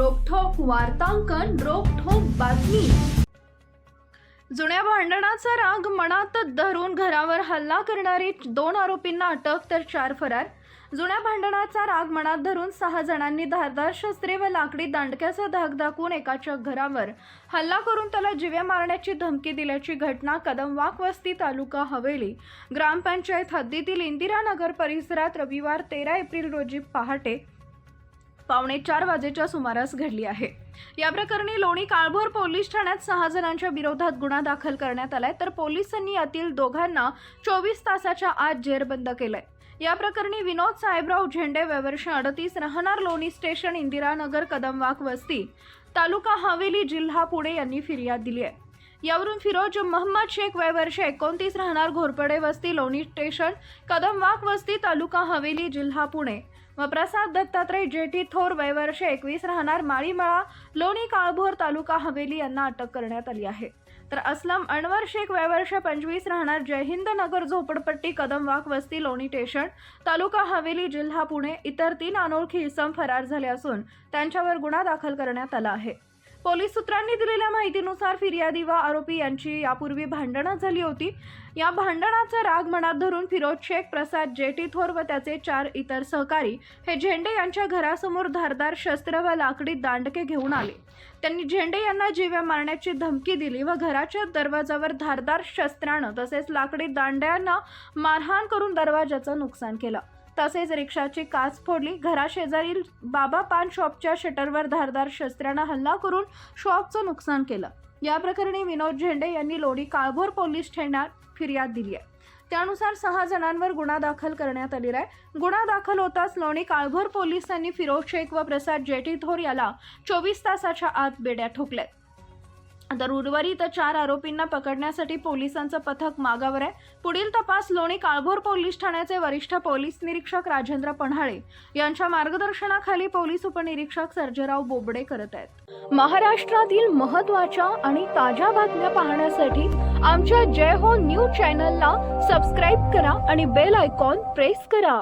वार्तांकन रोखोक बातमी. जुन्या भांडणाचा राग मनात धरून घरावर हल्ला करणारे दोन आरोपींना अटक तर चार फरार. जुन्या भांडणाचा राग मनात धरून सहा जणांनी धारदार शस्त्रे व लाकडी दांडक्याचा धाक दाखवून एकाच्या घरावर हल्ला करून त्याला जिव्या मारण्याची धमकी दिल्याची घटना कदमवाक वस्ती तालुका हवेली. ग्रामपंचायत हद्दीतील इंदिरानगर परिसरात रविवार तेरा एप्रिल रोजी पहाटे पावणे चार वाजेच्या सुमारास घडली आहे. या प्रकरणी लोणी काळभोर पोलीस ठाण्यात सहा जणांच्या विरोधात गुन्हा दाखल करण्यात आलाय. तर पोलिसांनी यातील दोघांना चोवीस तासाच्या आत जेरबंद केलंय. या प्रकरणी विनोद साहेबराव झेंडे वयवर्ष अडतीस राहणार लोणी स्टेशन इंदिरानगर कदमवाक वस्ती तालुका हवेली जिल्हा पुणे यांनी फिर्याद दिली आहे. यावरून फिरोज मोहम्मद शेख वयवर्ष एकोणतीस राहणार घोरपडे वस्ती लोणी स्टेशन कदमवाक वस्ती तालुका हवेली जिल्हा पुणे. व प्रसाद दत्तात्रय जेठी थोर वयवर्ष एकवीस राहणार माळीमळा लोणी काळभोर तालुका हवेली यांना अटक करण्यात आली आहे. तर असलम अनवर शेख वयवर्ष पंचवीस राहणार जयहिंद नगर झोपडपट्टी कदमवाक वस्ती लोणी स्टेशन तालुका हवेली जिल्हा पुणे इतर तीन अनोळखी इसम फरार झाले असून त्यांच्यावर गुन्हा दाखल करण्यात आला आहे. पोलीस सूत्रांनी दिलेल्या माहितीनुसार फिर्यादी व आरोपी यांची यापूर्वी भांडणं झाली होती. या भांडणाचा राग मनात धरून फिरोज शेख प्रसाद जेटी थोर व त्याचे चार इतर सहकारी हे झेंडे यांच्या घरासमोर धारदार शस्त्र व लाकडी दांडके घेऊन आले. त्यांनी झेंडे यांना जीव्या मारण्याची धमकी दिली व घराच्या दरवाजावर धारदार शस्त्रानं तसेच लाकडी दांड्यांना मारहाण करून दरवाजाचं नुकसान केलं. तसेच रिक्षाची काच फोडली. घराशेजारील बाबा पान शॉपच्या शटरवर धारदार शस्त्रानं हल्ला करून शॉपचं नुकसान केलं. या प्रकरणी विनोद झेंडे यांनी लोणी काळभोर पोलीस ठाण्यात फिर्याद दिली आहे. त्यानुसार सहा जणांवर गुन्हा दाखल करण्यात आलेला आहे. गुन्हा दाखल होताच लोणी काळभोर पोलिसांनी फिरोज शेख व प्रसाद जेटी थोर याला चोवीस तासाच्या आत बेड्या ठोकल्यात. तर उर्वरित चार आरोपींना पकडण्यासाठी पोलिसांचं पथक मागावर आहे. पुढील तपास लोणी काळभोर पोलीस ठाण्याचे वरिष्ठ पोलीस निरीक्षक राजेंद्र पन्हाळे यांच्या मार्गदर्शनाखाली पोलीस उपनिरीक्षक सर्जेराव बोबडे करत आहेत. महाराष्ट्रातील महत्त्वाच्या आणि ताज्या बातम्या पाहण्यासाठी आमच्या जय हो न्यूज चॅनलला सबस्क्राईब करा आणि बेल आयकॉन प्रेस करा.